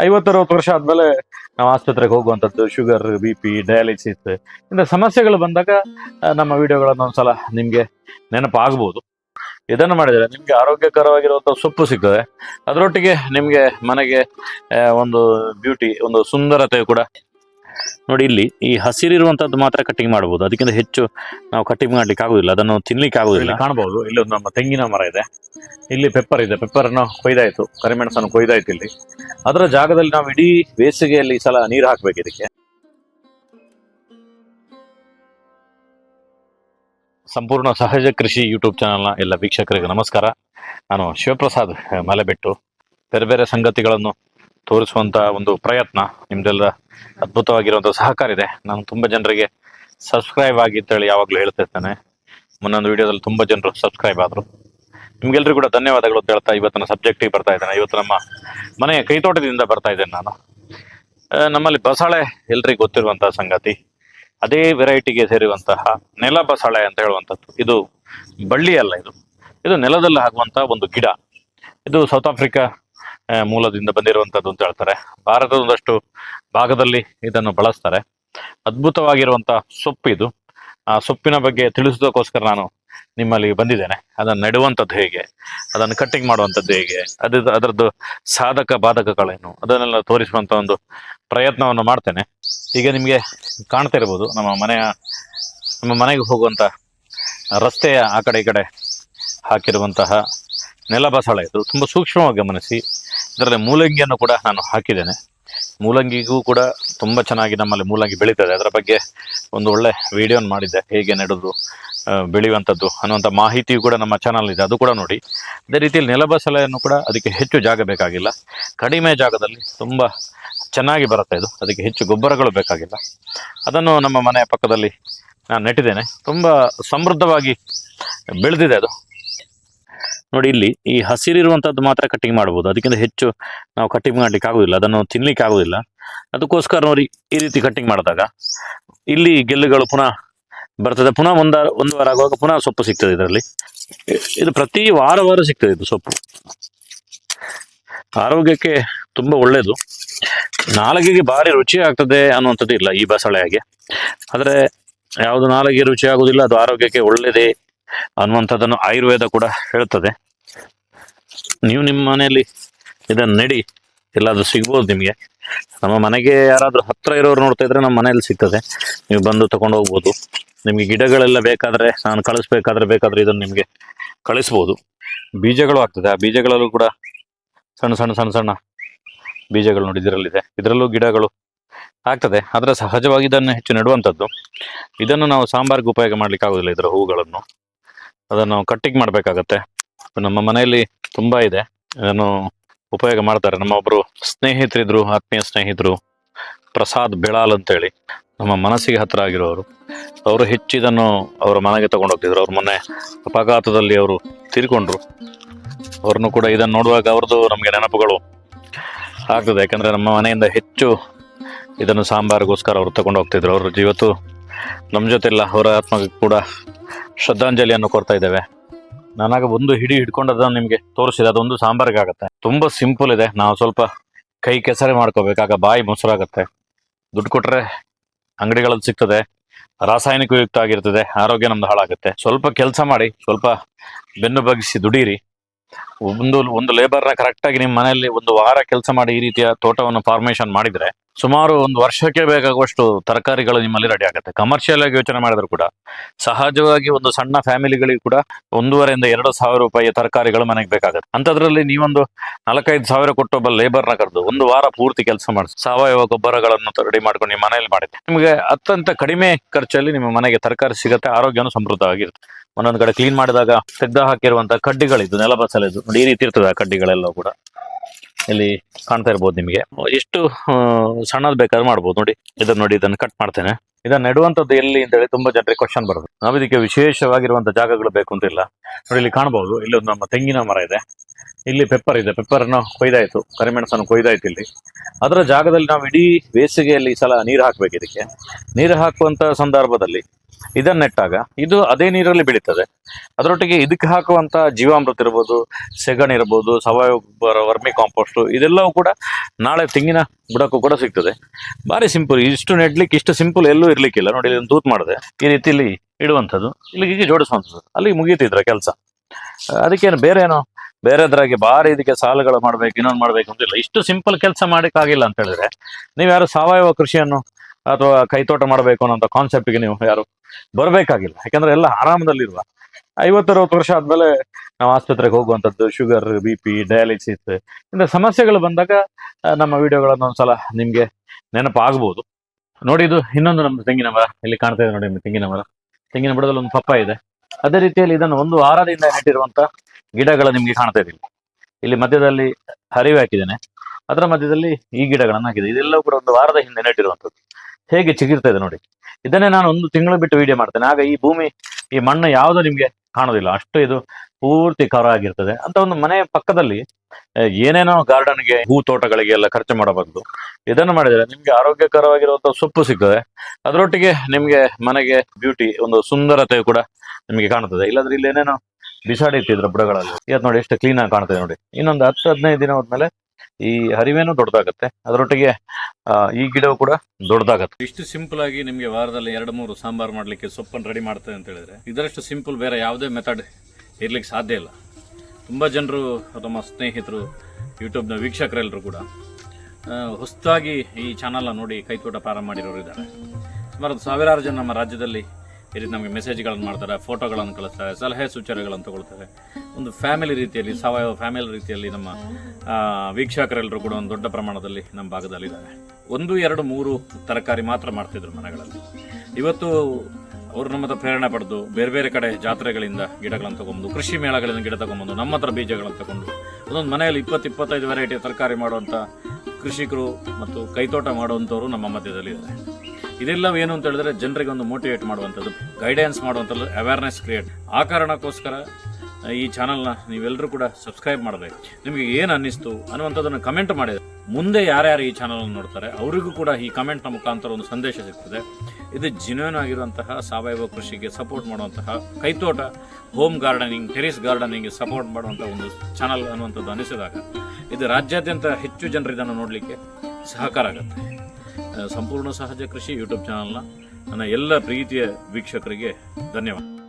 ಐವತ್ತರವತ್ತು ವರ್ಷ ಆದ್ಮೇಲೆ ನಾವು ಆಸ್ಪತ್ರೆಗೆ ಹೋಗುವಂಥದ್ದು ಶುಗರ್ ಬಿ ಪಿ ಡಯಾಲಿಸಿಸ್ ಇಂಥ ಸಮಸ್ಯೆಗಳು ಬಂದಾಗ ನಮ್ಮ ವಿಡಿಯೋಗಳನ್ನು ಒಂದ್ಸಲ ನಿಮಗೆ ನೆನಪಾಗಬಹುದು ಇದನ್ನು ಮಾಡಿದರೆ ನಿಮಗೆ ಆರೋಗ್ಯಕರವಾಗಿರುವಂಥ ಸೊಪ್ಪು ಸಿಗ್ತದೆ. ಅದರೊಟ್ಟಿಗೆ ನಿಮಗೆ ಮನೆಗೆ ಒಂದು ಬ್ಯೂಟಿ ಒಂದು ಸುಂದರತೆ ಕೂಡ ನೋಡಿ ಇಲ್ಲಿ ಈ ಹಸಿರಿರುವಂತದ್ದು ಮಾತ್ರ ಕಟಿಂಗ್ ಮಾಡಬಹುದು ಅದಕ್ಕಿಂತ ಹೆಚ್ಚು ನಾವು ಕಟಿಂಗ್ ಮಾಡ್ಲಿಕ್ಕೆ ಆಗುದಿಲ್ಲ. ಅದನ್ನು ತಿನ್ಲಿಕ್ಕೆ ಆಗುದಿಲ್ಲ. ಕಾಣಬಹುದು ಇಲ್ಲಿ ನಮ್ಮ ತೆಂಗಿನ ಮರ ಇದೆ. ಇಲ್ಲಿ ಪೆಪ್ಪರ್ ಇದೆ. ಪೆಪ್ಪರ್ ಅನ್ನು ಕೊಯ್ದಾಯ್ತು. ಕರಿಮೆಣಸನ್ನು ಕೊಯ್ದಾಯ್ತು ಇಲ್ಲಿ. ಅದರ ಜಾಗದಲ್ಲಿ ನಾವು ಇಡೀ ಬೇಸಿಗೆಯಲ್ಲಿ ಈ ಸಲ ನೀರು ಹಾಕ್ಬೇಕು ಇದಕ್ಕೆ. ಸಂಪೂರ್ಣ ಸಹಜ ಕೃಷಿ ಯೂಟ್ಯೂಬ್ ಚಾನಲ್ನ ಎಲ್ಲ ವೀಕ್ಷಕರಿಗೆ ನಮಸ್ಕಾರ. ನಾನು ಶಿವಪ್ರಸಾದ್, ಮಲೆಬೆಟ್ಟು. ಬೇರೆ ಬೇರೆ ಸಂಗತಿಗಳನ್ನು ತೋರಿಸುವಂತ ಒಂದು ಪ್ರಯತ್ನ, ನಿಮ್ದೆಲ್ಲ ಅದ್ಭುತವಾಗಿರುವಂತಹ ಸಹಕಾರ ಇದೆ. ನಾನು ತುಂಬಾ ಜನರಿಗೆ ಸಬ್ಸ್ಕ್ರೈಬ್ ಆಗಿ ಅಂತೇಳಿ ಯಾವಾಗಲೂ ಹೇಳ್ತಾ ಇರ್ತೇನೆ. ಮೊನ್ನೊಂದು ವಿಡಿಯೋದಲ್ಲಿ ತುಂಬಾ ಜನರು ಸಬ್ಸ್ಕ್ರೈಬ್ ಆದ್ರು. ನಿಮ್ಗೆಲ್ರಿಗೂ ಕೂಡ ಧನ್ಯವಾದಗಳು ಅಂತ ಹೇಳ್ತಾ ಇವತ್ತಿನ ಸಬ್ಜೆಕ್ಟಿಗೆ ಬರ್ತಾ ಇದ್ದೇನೆ. ಇವತ್ತು ನಮ್ಮ ಮನೆಯ ಕೈತೋಟದಿಂದ ಬರ್ತಾ ಇದ್ದೇನೆ ನಾನು. ನಮ್ಮಲ್ಲಿ ಬಸಳೆ ಎಲ್ರಿಗೂ ಗೊತ್ತಿರುವಂತಹ ಸಂಗತಿ. ಅದೇ ವೆರೈಟಿಗೆ ಸೇರಿರುವಂತಹ ನೆಲ ಬಸಳೆ ಅಂತ ಹೇಳುವಂಥದ್ದು. ಇದು ಬಳ್ಳಿ ಅಲ್ಲ ಇದು. ಇದು ನೆಲದಲ್ಲಿ ಆಗುವಂತಹ ಒಂದು ಗಿಡ. ಇದು ಸೌತ್ ಆಫ್ರಿಕಾ ಮೂಲದಿಂದ ಬಂದಿರುವಂಥದ್ದು ಅಂತ ಹೇಳ್ತಾರೆ. ಭಾರತದ ಒಂದಷ್ಟು ಭಾಗದಲ್ಲಿ ಇದನ್ನು ಬಳಸ್ತಾರೆ. ಅದ್ಭುತವಾಗಿರುವಂಥ ಸೊಪ್ಪು ಇದು. ಆ ಸೊಪ್ಪಿನ ಬಗ್ಗೆ ತಿಳಿಸೋದಕ್ಕೋಸ್ಕರ ನಾನು ನಿಮ್ಮಲ್ಲಿ ಬಂದಿದ್ದೇನೆ. ಅದನ್ನು ನೆಡುವಂಥದ್ದು ಹೇಗೆ? ಅದನ್ನು ಕಟ್ಟಿಂಗ್ ಮಾಡುವಂಥದ್ದು ಹೇಗೆ? ಅದು ಅದರದ್ದು ಸಾಧಕ ಬಾಧಕಗಳೇನು? ಅದನ್ನೆಲ್ಲ ತೋರಿಸುವಂಥ ಒಂದು ಪ್ರಯತ್ನವನ್ನು ಮಾಡ್ತೇನೆ. ಈಗ ನಿಮಗೆ ಕಾಣ್ತಾ ಇರ್ಬೋದು, ನಮ್ಮ ಮನೆಯ, ನಮ್ಮ ಮನೆಗೆ ಹೋಗುವಂಥ ರಸ್ತೆಯ ಆ ಕಡೆ ಈ ಕಡೆ ಹಾಕಿರುವಂತಹ ನೆಲಬಸಳೆ ಇದು ತುಂಬ ಸೂಕ್ಷ್ಮವಾಗಿ ಗಮನಿಸಿ. ಇದರಲ್ಲಿ ಮೂಲಂಗಿಯನ್ನು ಕೂಡ ನಾನು ಹಾಕಿದ್ದೇನೆ. ಮೂಲಂಗಿಗೂ ಕೂಡ ತುಂಬ ಚೆನ್ನಾಗಿ ನಮ್ಮಲ್ಲಿ ಮೂಲಂಗಿ ಬೆಳೀತದೆ. ಅದರ ಬಗ್ಗೆ ಒಂದು ಒಳ್ಳೆ ವಿಡಿಯೋನ ಮಾಡಿದ್ದೆ. ಹೇಗೆ ನೆಡೋದು ಬೆಳೆಯುವಂಥದ್ದು ಅನ್ನುವಂಥ ಮಾಹಿತಿಯು ಕೂಡ ನಮ್ಮ ಚಾನಲ್ ಇದೆ ಅದು ಕೂಡ ನೋಡಿ. ಅದೇ ರೀತಿಯಲ್ಲಿ ನೆಲಬಸಳೆಯನ್ನು ಕೂಡ ಅದಕ್ಕೆ ಹೆಚ್ಚು ಜಾಗ ಬೇಕಾಗಿಲ್ಲ. ಕಡಿಮೆ ಜಾಗದಲ್ಲಿ ತುಂಬ ಚೆನ್ನಾಗಿ ಬರುತ್ತೆ ಇದು. ಅದಕ್ಕೆ ಹೆಚ್ಚು ಗೊಬ್ಬರಗಳು ಬೇಕಾಗಿಲ್ಲ. ಅದನ್ನು ನಮ್ಮ ಮನೆಯ ಪಕ್ಕದಲ್ಲಿ ನಾನು ನೆಟ್ಟಿದ್ದೇನೆ. ತುಂಬ ಸಮೃದ್ಧವಾಗಿ ಬೆಳೆದಿದೆ ಅದು. ನೋಡಿ ಇಲ್ಲಿ ಈ ಹಸಿರಿರುವಂತದ್ದು ಮಾತ್ರ ಕಟಿಂಗ್ ಮಾಡಬಹುದು ಅದಕ್ಕಿಂತ ಹೆಚ್ಚು ನಾವು ಕಟಿಂಗ್ ಮಾಡ್ಲಿಕ್ಕೆ ಆಗುದಿಲ್ಲ. ಅದನ್ನು ತಿನ್ಲಿಕ್ಕೆ ಆಗುದಿಲ್ಲ. ಅದಕ್ಕೋಸ್ಕರ ನೋಡಿ ಈ ರೀತಿ ಕಟಿಂಗ್ ಮಾಡಿದಾಗ ಇಲ್ಲಿ ಗೆಲ್ಲುಗಳು ಪುನಃ ಬರ್ತದೆ. ಪುನಃ ಒಂದ ಒಂದು ವಾರ ಆಗುವಾಗ ಪುನಃ ಸೊಪ್ಪು ಸಿಗ್ತದೆ ಇದರಲ್ಲಿ. ಇದು ಪ್ರತಿ ವಾರ ವಾರ ಸಿಗ್ತದೆ ಇದು ಸೊಪ್ಪು. ಆರೋಗ್ಯಕ್ಕೆ ತುಂಬಾ ಒಳ್ಳೇದು. ನಾಲಿಗೆಗೆ ಭಾರಿ ರುಚಿ ಆಗ್ತದೆ ಅನ್ನುವಂಥದ್ದು ಇಲ್ಲ ಈ ಬಸಳೆಯಾಗೆ ಆದರೆ ಯಾವುದು ನಾಲಿಗೆ ರುಚಿ ಆಗೋದಿಲ್ಲ, ಅದು ಆರೋಗ್ಯಕ್ಕೆ ಒಳ್ಳೇದೇ ಅನ್ನುವಂಥದ್ದನ್ನು ಆಯುರ್ವೇದ ಕೂಡ ಹೇಳ್ತದೆ. ನೀವು ನಿಮ್ಮ ಮನೆಯಲ್ಲಿ ಇದನ್ನು ನೆಡಿ, ಎಲ್ಲಾದ್ರೂ ಸಿಗ್ಬೋದು ನಿಮಗೆ. ನಮ್ಮ ಮನೆಗೆ ಯಾರಾದರೂ ಹತ್ರ ಇರೋರು ನೋಡ್ತಾ ಇದ್ರೆ ನಮ್ಮ ಮನೆಯಲ್ಲಿ ಸಿಗ್ತದೆ. ನೀವು ಬಂದು ತಗೊಂಡು ಹೋಗ್ಬೋದು. ನಿಮಗೆ ಗಿಡಗಳೆಲ್ಲ ಬೇಕಾದ್ರೆ ನಾನು ಕಳಿಸ್ಬೇಕಾದ್ರೆ ಬೇಕಾದ್ರೆ ಇದನ್ನು ನಿಮಗೆ ಕಳಿಸ್ಬೋದು. ಬೀಜಗಳು ಆಗ್ತದೆ. ಆ ಬೀಜಗಳಲ್ಲೂ ಕೂಡ ಸಣ್ಣ ಸಣ್ಣ ಸಣ್ಣ ಸಣ್ಣ ಬೀಜಗಳು ನೋಡಿ ಇದರಲ್ಲಿದೆ. ಇದರಲ್ಲೂ ಗಿಡಗಳು ಆಗ್ತದೆ. ಆದರೆ ಸಹಜವಾಗಿ ಇದನ್ನು ಹೆಚ್ಚು ನೆಡುವಂಥದ್ದು. ಇದನ್ನು ನಾವು ಸಾಂಬಾರ್ಗೆ ಉಪಯೋಗ ಮಾಡ್ಲಿಕ್ಕೆ ಆಗೋದಿಲ್ಲ ಇದರ ಹೂಗಳನ್ನು. ಅದನ್ನು ಕಟ್ಟಿಂಗ್ ಮಾಡಬೇಕಾಗತ್ತೆ. ನಮ್ಮ ಮನೆಯಲ್ಲಿ ತುಂಬಾ ಇದೆ. ಅದನ್ನು ಉಪಯೋಗ ಮಾಡ್ತಾರೆ. ನಮ್ಮ ಒಬ್ರು ಸ್ನೇಹಿತರಿದ್ರು, ಆತ್ಮೀಯ ಸ್ನೇಹಿತರು, ಪ್ರಸಾದ್ ಬೆಳಾಲ್ ಅಂತೇಳಿ ನಮ್ಮ ಮನಸ್ಸಿಗೆ ಹತ್ರ ಆಗಿರೋರು. ಅವರು ಹೆಚ್ಚು ಇದನ್ನು ಅವರ ಮನೆಗೆ ತಗೊಂಡೋಗ್ತಿದ್ರು ಅವ್ರು ಮೊನ್ನೆ ಅಪಘಾತದಲ್ಲಿ ಅವರು ತೀರ್ಕೊಂಡ್ರು. ಅವ್ರನ್ನು ಕೂಡ ಇದನ್ನು ನೋಡುವಾಗ ಅವ್ರದ್ದು ನಮಗೆ ನೆನಪುಗಳು ಆಗ್ತದೆ. ಯಾಕಂದ್ರೆ ನಮ್ಮ ಮನೆಯಿಂದ ಹೆಚ್ಚು ಇದನ್ನು ಸಾಂಬಾರಿಗೋಸ್ಕರ ಅವರು ತಗೊಂಡೋಗ್ತಿದ್ರು ಅವ್ರ ಇವತ್ತು ನಮ್ಮ ಜೊತೆಲ್ಲ ಅವರ ಆತ್ಮಕ್ಕೆ ಕೂಡ ಶ್ರದ್ಧಾಂಜಲಿಯನ್ನು ಕೊಡ್ತಾ ಇದ್ದೇವೆ. ನಾನಾಗ ಒಂದು ಹಿಡಿ ಹಿಡ್ಕೊಂಡು ಅದನ್ನು ನಿಮಗೆ ತೋರಿಸಿದೆ. ಅದೊಂದು ಸಾಂಬಾರಿಗೆ ಆಗುತ್ತೆ ತುಂಬಾ ಸಿಂಪಲ್ ಇದೆ. ನಾವು ಸ್ವಲ್ಪ ಕೈ ಕೆಸರೆ ಮಾಡ್ಕೋಬೇಕಾಗ ಬಾಯಿ ಮೊಸರಾಗತ್ತೆ. ದುಡ್ಡು ಕೊಟ್ರೆ ಅಂಗಡಿಗಳಲ್ಲಿ ಸಿಗ್ತದೆ. ರಾಸಾಯನಿಕಯುಕ್ತ ಆಗಿರ್ತದೆ. ಆರೋಗ್ಯ ನಮ್ದು ಹಾಳಾಗುತ್ತೆ. ಸ್ವಲ್ಪ ಕೆಲಸ ಮಾಡಿ ಸ್ವಲ್ಪ ಬೆನ್ನು ಬಗ್ಗಿಸಿ ದುಡೀರಿ. ಒಂದು ಒಂದು ಲೇಬರ್ನ ಕರೆಕ್ಟಾಗಿ ನಿಮ್ಮ ಮನೆಯಲ್ಲಿ ಒಂದು ವಾರ ಕೆಲಸ ಮಾಡಿ ಈ ರೀತಿಯ ತೋಟವನ್ನು ಫಾರ್ಮೇಶನ್ ಮಾಡಿದ್ರೆ ಸುಮಾರು ಒಂದು ವರ್ಷಕ್ಕೆ ಬೇಕಾಗುವಷ್ಟು ತರಕಾರಿಗಳು ನಿಮ್ಮಲ್ಲಿ ರೆಡಿ ಆಗುತ್ತೆ. ಕಮರ್ಷಿಯಲ್ ಆಗಿ ಯೋಚನೆ ಮಾಡಿದ್ರು ಕೂಡ, ಸಹಜವಾಗಿ ಒಂದು ಸಣ್ಣ ಫ್ಯಾಮಿಲಿಗಳಿಗೆ ಕೂಡ ಒಂದೂವರೆಯಿಂದ ಎರಡು ಸಾವಿರ ರೂಪಾಯಿ ತರಕಾರಿಗಳು ಮನೆಗೆ ಬೇಕಾಗುತ್ತೆ. ಅಂಥದ್ರಲ್ಲಿ ನೀವೊಂದು ನಾಲ್ಕೈದು ಸಾವಿರ ಕೊಟ್ಟು ಒಬ್ಬ ಲೇಬರ್ನ ಕರೆದು ಒಂದು ವಾರ ಪೂರ್ತಿ ಕೆಲಸ ಮಾಡಿಸಿ, ಸಾವಯವ ಗೊಬ್ಬರಗಳನ್ನು ರೆಡಿ ಮಾಡ್ಕೊಂಡು ನಿಮ್ಮ ಮನೆಯಲ್ಲಿ ಮಾಡಿದ್ರೆ ನಿಮಗೆ ಅತ್ಯಂತ ಕಡಿಮೆ ಖರ್ಚಲ್ಲಿ ನಿಮ್ಮ ಮನೆಗೆ ತರಕಾರಿ ಸಿಗುತ್ತೆ, ಆರೋಗ್ಯನೂ ಸಮೃದ್ಧವಾಗಿರುತ್ತೆ. ಒಂದೊಂದು ಕಡೆ ಕ್ಲೀನ್ ಮಾಡಿದಾಗ ತೆಗ್ದು ಹಾಕಿರುವಂತಹ ಕಡ್ಡಿಗಳಿದ್ದು ನೆಲಬಸಲೆದು ಈ ರೀತಿ ಇರ್ತದೆ ಆ ಕಡ್ಡಿಗಳೆಲ್ಲ ಕೂಡ. ಇಲ್ಲಿ ಕಾಣ್ತಾ ಇರ್ಬೋದು ನಿಮಗೆ. ಎಷ್ಟು ಸಣ್ಣದ್ ಮಾಡಬಹುದು ಮಾಡ್ಬೋದು. ನೋಡಿ ಇದನ್ನ ನೋಡಿ ಇದನ್ನ ಕಟ್ ಮಾಡ್ತೇನೆ. ಇದನ್ನ ನೆಡುವಂಥದ್ದು ಎಲ್ಲಿ ಅಂತ ಹೇಳಿ ತುಂಬಾ ಜನರಿಗೆ ಕ್ವಶನ್ ಬರುತ್ತೆ ನಾವು ಇದಕ್ಕೆ ವಿಶೇಷವಾಗಿರುವಂತ ಜಾಗಗಳು ಬೇಕು ಅಂತ ಇಲ್ಲ. ನೋಡಿ, ಇಲ್ಲಿ ಕಾಣಬಹುದು ಇಲ್ಲಿ ನಮ್ಮ ತೆಂಗಿನ ಮರ ಇದೆ. ಇಲ್ಲಿ ಪೆಪ್ಪರ್ ಇದೆ. ಪೆಪ್ಪರ್ ಅನ್ನು ಕೊಯ್ದಾಯ್ತು. ಕರಿಮೆಣಸನ್ನು ಕೊಯ್ದಾಯ್ತು ಇಲ್ಲಿ. ಅದರ ಜಾಗದಲ್ಲಿ ನಾವು ಇಡೀ ಬೇಸಿಗೆಯಲ್ಲಿ ಈ ಸಲ ನೀರು ಹಾಕ್ಬೇಕು ಇದಕ್ಕೆ. ನೀರು ಹಾಕುವಂತ ಸಂದರ್ಭದಲ್ಲಿ ಇದನ್ನ ನೆಟ್ಟಾಗ ಇದು ಅದೇ ನೀರಲ್ಲಿ ಬೆಳೀತದೆ. ಅದರೊಟ್ಟಿಗೆ ಇದಕ್ಕೆ ಹಾಕುವಂತ ಜೀವಾಮೃತ ಇರ್ಬೋದು, ಸೆಗಣಿ ಇರ್ಬೋದು, ಸಾವಯವ ವರ್ಮಿ ಕಾಂಪೋಸ್ಟ್ ಇದೆಲ್ಲವೂ ಕೂಡ ನಾಳೆ ತೆಂಗಿನ ಬುಡಕ್ಕೂ ಕೂಡ ಸಿಗ್ತದೆ. ಭಾರಿ ಸಿಂಪಲ್ ಇಷ್ಟು ನೆಡ್ಲಿಕ್ಕೆ ಇಷ್ಟು ಸಿಂಪಲ್ ಎಲ್ಲೂ ಇರ್ಲಿಕ್ಕಿಲ್ಲ. ನೋಡಿ ಇದನ್ನು ತೂತ್ ಮಾಡಿದೆ. ಈ ರೀತಿ ಇಲ್ಲಿ ಇಡುವಂಥದ್ದು ಇಲ್ಲಿಗೆ ಜೋಡಿಸುವಂಥದ್ದು. ಅಲ್ಲಿಗೆ ಮುಗೀತಿದ್ರ ಕೆಲಸ. ಅದಕ್ಕೇನು ಬೇರೆ ಏನೋ? ಬೇರೆದ್ರಾಗೆ ಭಾರಿ ಇದಕ್ಕೆ ಸಾಲುಗಳು ಮಾಡ್ಬೇಕು, ಇನ್ನೊಂದು ಮಾಡ್ಬೇಕು ಅಂತಿಲ್ಲ ಇಷ್ಟು ಸಿಂಪಲ್ ಕೆಲಸ ಆಗಿಲ್ಲ ಅಂತ ಹೇಳಿದ್ರೆ, ನೀವು ಯಾರು ಸಾವಯವ ಕೃಷಿಯನ್ನು ಅಥವಾ ಕೈತೋಟ ಮಾಡಬೇಕು ಅನ್ನೋ ಕಾನ್ಸೆಪ್ಟ್ಗೆ ನೀವು ಯಾರು ಬರಬೇಕಾಗಿಲ್ಲ. ಯಾಕಂದ್ರೆ ಎಲ್ಲ ಆರಾಮದಲ್ಲಿರುವ. ಐವತ್ತರವತ್ತು ವರ್ಷ ಆದ್ಮೇಲೆ ನಾವು ಆಸ್ಪತ್ರೆಗೆ ಹೋಗುವಂಥದ್ದು ಶುಗರ್ ಬಿ ಪಿ ಡಯಾಲಿಸಿಸ್ ಇಂಥ ಸಮಸ್ಯೆಗಳು ಬಂದಾಗ ನಮ್ಮ ವಿಡಿಯೋಗಳನ್ನು ಒಂದ್ಸಲ ನಿಮ್ಗೆ ನೆನಪಾಗ್ಬೋದು. ನೋಡಿ ಇದು ಇನ್ನೊಂದು ನಮ್ಮ ತೆಂಗಿನ ಮರ. ಇಲ್ಲಿ ಕಾಣ್ತಾ ಇದೆ ನೋಡಿ ನಿಮ್ಮ ತೆಂಗಿನ ಮರ. ತೆಂಗಿನ ಬುಡದಲ್ಲಿ ಒಂದು ಪಪ್ಪ ಇದೆ. ಅದೇ ರೀತಿಯಲ್ಲಿ ಇದನ್ನು ಒಂದು ವಾರದಿಂದ ನೆಟ್ಟಿರುವಂತ ಗಿಡಗಳು ನಿಮ್ಗೆ ಕಾಣ್ತಾ ಇದೆ. ಇಲ್ಲಿ. ಮಧ್ಯದಲ್ಲಿ ಹರಿವೆ ಹಾಕಿದ್ದೇನೆ. ಅದರ ಮಧ್ಯದಲ್ಲಿ ಈ ಗಿಡಗಳನ್ನು ಹಾಕಿದೆ ಇದೆಲ್ಲವೂ ಕೂಡ ಒಂದು ವಾರದ ಹಿಂದೆ ನೆಟ್ಟಿರುವಂಥದ್ದು. ಹೇಗೆ ಚಿಗಿರ್ತಾ ಇದೆ ನೋಡಿ. ಇದನ್ನೇ ನಾನು ಒಂದು ತಿಂಗಳು ಬಿಟ್ಟು ವಿಡಿಯೋ ಮಾಡ್ತೇನೆ. ಆಗ ಈ ಭೂಮಿ, ಈ ಮಣ್ಣು ಯಾವುದು ನಿಮಗೆ ಕಾಣೋದಿಲ್ಲ. ಅಷ್ಟು ಇದು ಪೂರ್ತಿ ಕರ ಆಗಿರ್ತದೆ. ಅಂತ ಒಂದು ಮನೆ ಪಕ್ಕದಲ್ಲಿ ಏನೇನೋ ಗಾರ್ಡನ್ಗೆ ಹೂ ತೋಟಗಳಿಗೆ ಎಲ್ಲ ಖರ್ಚು ಮಾಡಬಾರ್ದು. ಇದನ್ನು ಮಾಡಿದರೆ ನಿಮಗೆ ಆರೋಗ್ಯಕರವಾಗಿರುವಂತಹ ಸೊಪ್ಪು ಸಿಗ್ತದೆ. ಅದರೊಟ್ಟಿಗೆ ನಿಮಗೆ ಮನೆಗೆ ಬ್ಯೂಟಿ ಒಂದು ಸುಂದರತೆ ಕೂಡ ನಿಮಗೆ ಕಾಣ್ತದೆ. ಇಲ್ಲಾಂದ್ರೆ ಇಲ್ಲಿ ಏನೇನೋ ಬಿಸಾಡಿ ಇಟ್ಟಿದ್ರು ಬುಡಗಳಲ್ಲಿ. ಇವತ್ತು ನೋಡಿ ಎಷ್ಟು ಕ್ಲೀನ್ ಆಗಿ ಕಾಣ್ತದೆ ನೋಡಿ. ಇನ್ನೊಂದು ಹತ್ತು ಹದಿನೈದು ದಿನ ಹೋದ್ಮೇಲೆ ಈ ಹರಿವೇನು ದೊಡ್ಡದಾಗತ್ತೆ? ಅದರೊಟ್ಟಿಗೆ ಈ ಗಿಡವು ಕೂಡ ದೊಡ್ಡದಾಗತ್ತೆ. ಇಷ್ಟು ಸಿಂಪಲ್ ಆಗಿ ನಿಮಗೆ ವಾರದಲ್ಲಿ ಎರಡು, ಮೂರು ಸಾಂಬಾರ್ ಮಾಡಲಿಕ್ಕೆ ಸೊಪ್ಪನ್ನು ರೆಡಿ ಮಾಡ್ತದೆ ಅಂತ ಹೇಳಿದ್ರೆ, ಇದರಷ್ಟು ಸಿಂಪಲ್ ಬೇರೆ ಯಾವುದೇ ಮೆಥಡ್ ಇರ್ಲಿಕ್ಕೆ ಸಾಧ್ಯ ಇಲ್ಲ. ತುಂಬ ಜನರು ತಮ್ಮ ಸ್ನೇಹಿತರು, ಯೂಟ್ಯೂಬ್ನ ವೀಕ್ಷಕರೆಲ್ಲರೂ ಕೂಡ ಹೊಸದಾಗಿ ಈ ಚಾನಲ್ನ ನೋಡಿ ಕೈತೋಟ ಪ್ರಾರಂಭ ಮಾಡಿರೋರು ಇದ್ದಾರೆ ಸುಮಾರು ಸಾವಿರಾರು ಜನ ನಮ್ಮ ರಾಜ್ಯದಲ್ಲಿ ರೀತಿ ನಮಗೆ ಮೆಸೇಜ್ಗಳನ್ನು ಮಾಡ್ತಾರೆ ಫೋಟೋಗಳನ್ನು ಕಳಿಸ್ತಾರೆ, ಸಲಹೆ ಸೂಚನೆಗಳನ್ನು ತಗೊಳ್ತಾರೆ. ಒಂದು ಫ್ಯಾಮಿಲಿ ರೀತಿಯಲ್ಲಿ, ಸಾವಯವ ಫ್ಯಾಮಿಲಿ ರೀತಿಯಲ್ಲಿ ನಮ್ಮ ವೀಕ್ಷಕರೆಲ್ಲರೂ ಕೂಡ ಒಂದು ದೊಡ್ಡ ಪ್ರಮಾಣದಲ್ಲಿ ನಮ್ಮ ಭಾಗದಲ್ಲಿದ್ದಾರೆ. ಒಂದು, ಎರಡು, ಮೂರು ತರಕಾರಿ ಮಾತ್ರ ಮಾಡ್ತಿದ್ರು ಮನೆಗಳಲ್ಲಿ. ಇವತ್ತು ಅವರು ನಮ್ಮ ಹತ್ರ ಪ್ರೇರಣೆ ಪಡೆದು ಬೇರೆ ಬೇರೆ ಕಡೆ ಜಾತ್ರೆಗಳಿಂದ ಗಿಡಗಳನ್ನು ತಗೊಂಬಂದು, ಕೃಷಿ ಮೇಳಗಳಿಂದ ಗಿಡ ತಗೊಂಬಂದು, ನಮ್ಮ ಹತ್ರ ಬೀಜಗಳನ್ನು ತಗೊಂಡು, ಒಂದೊಂದು ಮನೆಯಲ್ಲಿ ಇಪ್ಪತ್ತು ಇಪ್ಪತ್ತೈದು ವೆರೈಟಿ ತರಕಾರಿ ಮಾಡುವಂಥ ಕೃಷಿಕರು ಮತ್ತು ಕೈತೋಟ ಮಾಡುವಂಥವರು ನಮ್ಮ ಮಧ್ಯದಲ್ಲಿ ಇದ್ದಾರೆ ಇದೆಲ್ಲವೂ ಏನು ಅಂತ ಹೇಳಿದ್ರೆ ಜನರಿಗೆ ಒಂದು ಮೋಟಿವೇಟ್ ಮಾಡುವಂಥದ್ದು ಗೈಡೆನ್ಸ್ ಮಾಡುವಂಥದ್ದು ಅವೇರ್ನೆಸ್ ಕ್ರಿಯೇಟ್ ಆ ಕಾರಣಕ್ಕೋಸ್ಕರ ಈ ಚಾನಲ್ನ ನೀವೆಲ್ಲರೂ ಕೂಡ ಸಬ್ಸ್ಕ್ರೈಬ್ ಮಾಡಬೇಕು. ನಿಮಗೆ ಏನು ಅನ್ನಿಸ್ತು ಅನ್ನುವಂಥದ್ದನ್ನು ಕಮೆಂಟ್ ಮಾಡಿದೆ ಮುಂದೆ ಯಾರ್ಯಾರು ಈ ಚಾನಲ್ ನೋಡ್ತಾರೆ, ಅವರಿಗೂ ಕೂಡ ಈ ಕಮೆಂಟ್ನ ಮುಖಾಂತರ ಒಂದು ಸಂದೇಶ ಸಿಗ್ತದೆ. ಇದು ಜಿನ್ಯೂನ್ ಆಗಿರುವಂತಹ ಸಾವಯವ ಕೃಷಿಗೆ ಸಪೋರ್ಟ್ ಮಾಡುವಂತಹ ಕೈತೋಟ ಹೋಮ್ ಗಾರ್ಡನಿಂಗ್ ಟೆರಿಸ್ ಗಾರ್ಡನಿಂಗ್ಗೆ ಸಪೋರ್ಟ್ ಮಾಡುವಂಥ ಒಂದು ಚಾನಲ್ ಅನ್ನುವಂಥದ್ದು ಅನಿಸಿದಾಗ ಇದು ರಾಜ್ಯಾದ್ಯಂತ ಹೆಚ್ಚು ಜನರು ಇದನ್ನು ನೋಡಲಿಕ್ಕೆ ಸಹಕಾರ ಆಗುತ್ತೆ ಸಂಪೂರ್ಣ ಸಹಜ ಕೃಷಿ ಯೂಟ್ಯೂಬ್ ಚಾನಲ್ನ ನನ್ನ ಎಲ್ಲ ಪ್ರೀತಿಯ ವೀಕ್ಷಕರಿಗೆ ಧನ್ಯವಾದ.